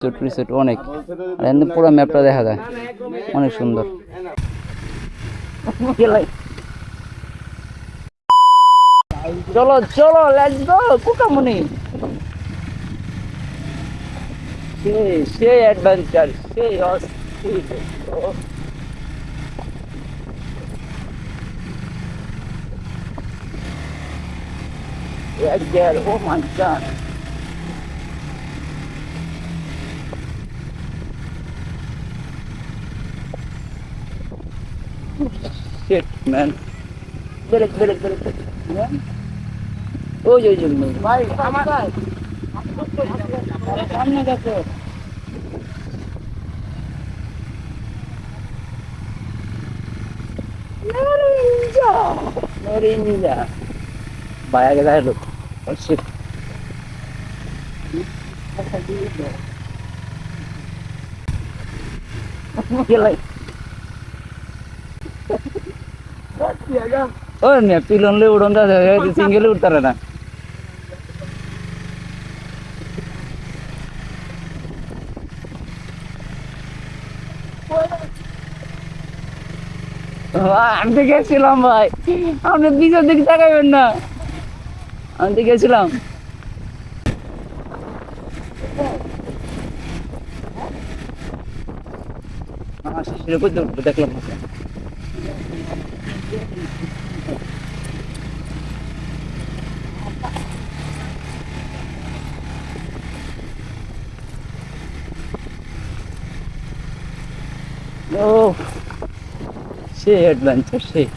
Resort অনেক আর এমনি পুরো ম্যাপটা দেখা যায় অনেক সুন্দর চলো চলো লেটস গো কুকামুনি সেই অ্যাডভেঞ্চার ও। Right there, oh my. Shit, man. Belik, belik, belik, belik. Man. ওই ওই জন্য ভাই আমার সামনে গেছে Ninja! Ninja! ভাই আগে দেখা লোক Oh shit. Gilay. పిల్లలు ఇప్పుడు ఉందా సింగిల్ ఉడతారా আমি তো গেছিলাম ভাই আপনি পিছন দিকে তাকাবেন না আমি তো গেছিলাম আমার শিশিরে করতে উঠবো দেখলাম No. Sea adventure, sea.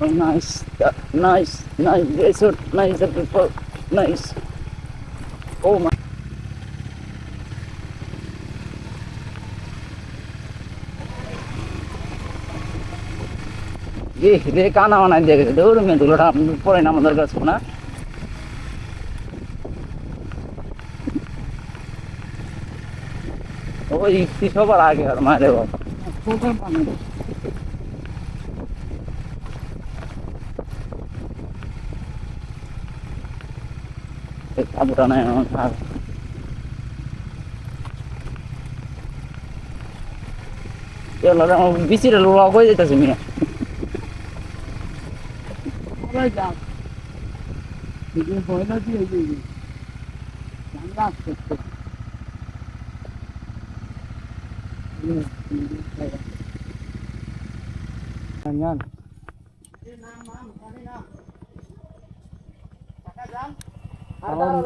Oh, nice, uh, nice, nice resort, nice people, nice. Oh my. এ রে কানা বানাই দিয়ে গেছে। দৌড় মেয়ে দুলোটা পরে না আমাদের কাছে না ওই ইফতি সবার আগে আর, মারে বাবা। কাপড়টা নাই আমার এগুলো আমার বিচিটা লোলা হয়ে যেতেছে মিয়া। Yan. আমাকে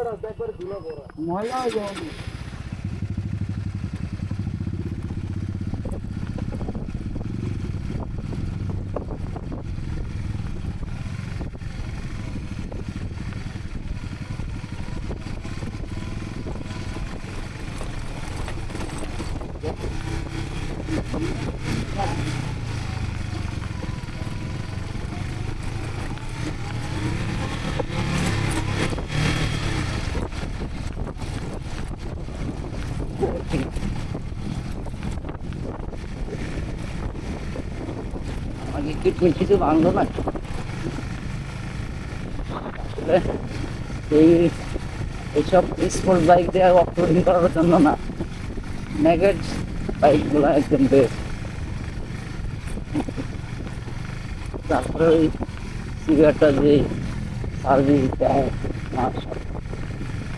Kidney কিছু ভাঙলো না এই এইসব স্পোর্ট বাইক দিয়ে অফরোডিং করার জন্য না নেগেট বাইকগুলো একদম বেস্ট তারপরে ওই সিগারেটটা যে সার্ভিস দেয় মাস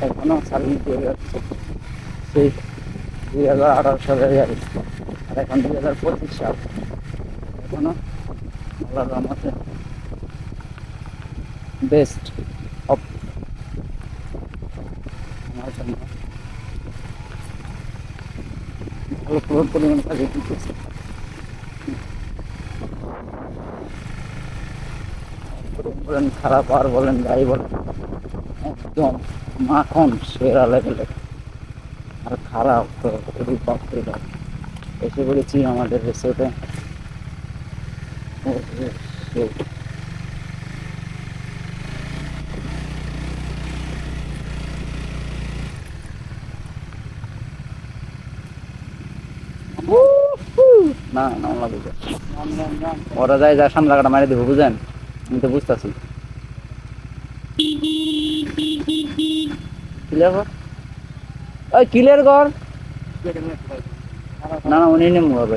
এখনও সার্ভিস দিয়ে যাচ্ছে। সেই দুই হাজার আঠারো সালে আর এখন দুই হাজার পঁচিশ সাল। এখনও আল্লাহর রহমতে। বেস্ট অফ আমার জন্য ভালো পুরো পরিমাণ কাজে দিতেছে বলেন খারাপ আর বলেন যাই বলেন। একদম মাখন সেরা লেভেলের আর খারাপ তো বাপরে বাপ এসে বলেছি আমাদের রিসোর্টে ওরা যায় যা সামনে লাগাটা মারি দেবো, বুঝেন? আমি তো বুঝতেছি। কি লেখো ওই ক্লিয়ার কর। না না, উনি নেমু হবে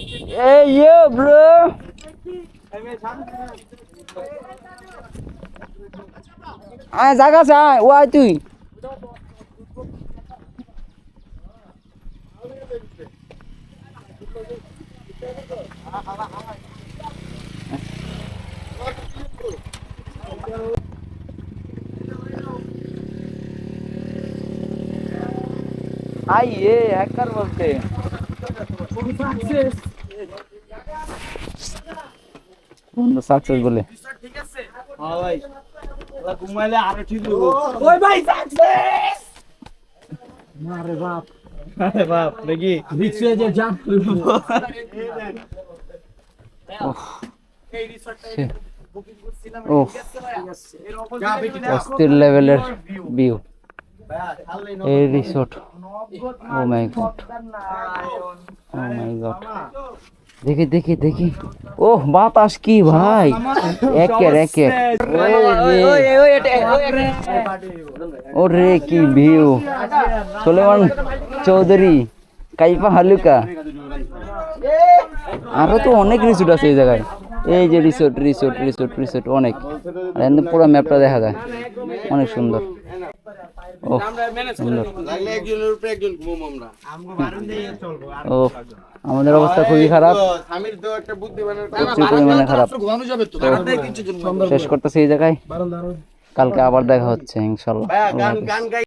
Hey yo bro আয় জাগা চাই ওয়াই তুই আইয়ে হ্যাকার বলতে বন্ধু সাকসেস বলে। ঘুমাইলে আরও ঠিক হইব। ওই ভাই সাকসেস আরে বাপ। আরে বাপ দেখি। রিক্সে যে জাম্প করব। ও অস্থির লেভেলের ভিউ এই resort oh my God oh my God দেখি দেখি দেখি ওহ বাতাস কি ভাই একের একের ওরে কি ভিউ সোলেমান চৌধুরী কাইফা হালুকা আরও তো অনেক রিসোর্ট আছে এই জায়গায়। এই যে রিসোর্ট রিসোর্ট রিসোর্ট রিসোর্ট অনেক। আর এখানে পুরো ম্যাপটা দেখা যায়। অনেক সুন্দর। ও আমাদের অবস্থা খুবই খারাপ। তো স্বামীর তো একটা বুদ্ধিমানের প্রচুর পরিমাণে খারাপ। ঘুমানো যাবে তো। তো শেষ করতেছি এই জায়গায়। কালকে আবার দেখা হচ্ছে ইনশাল্লাহ।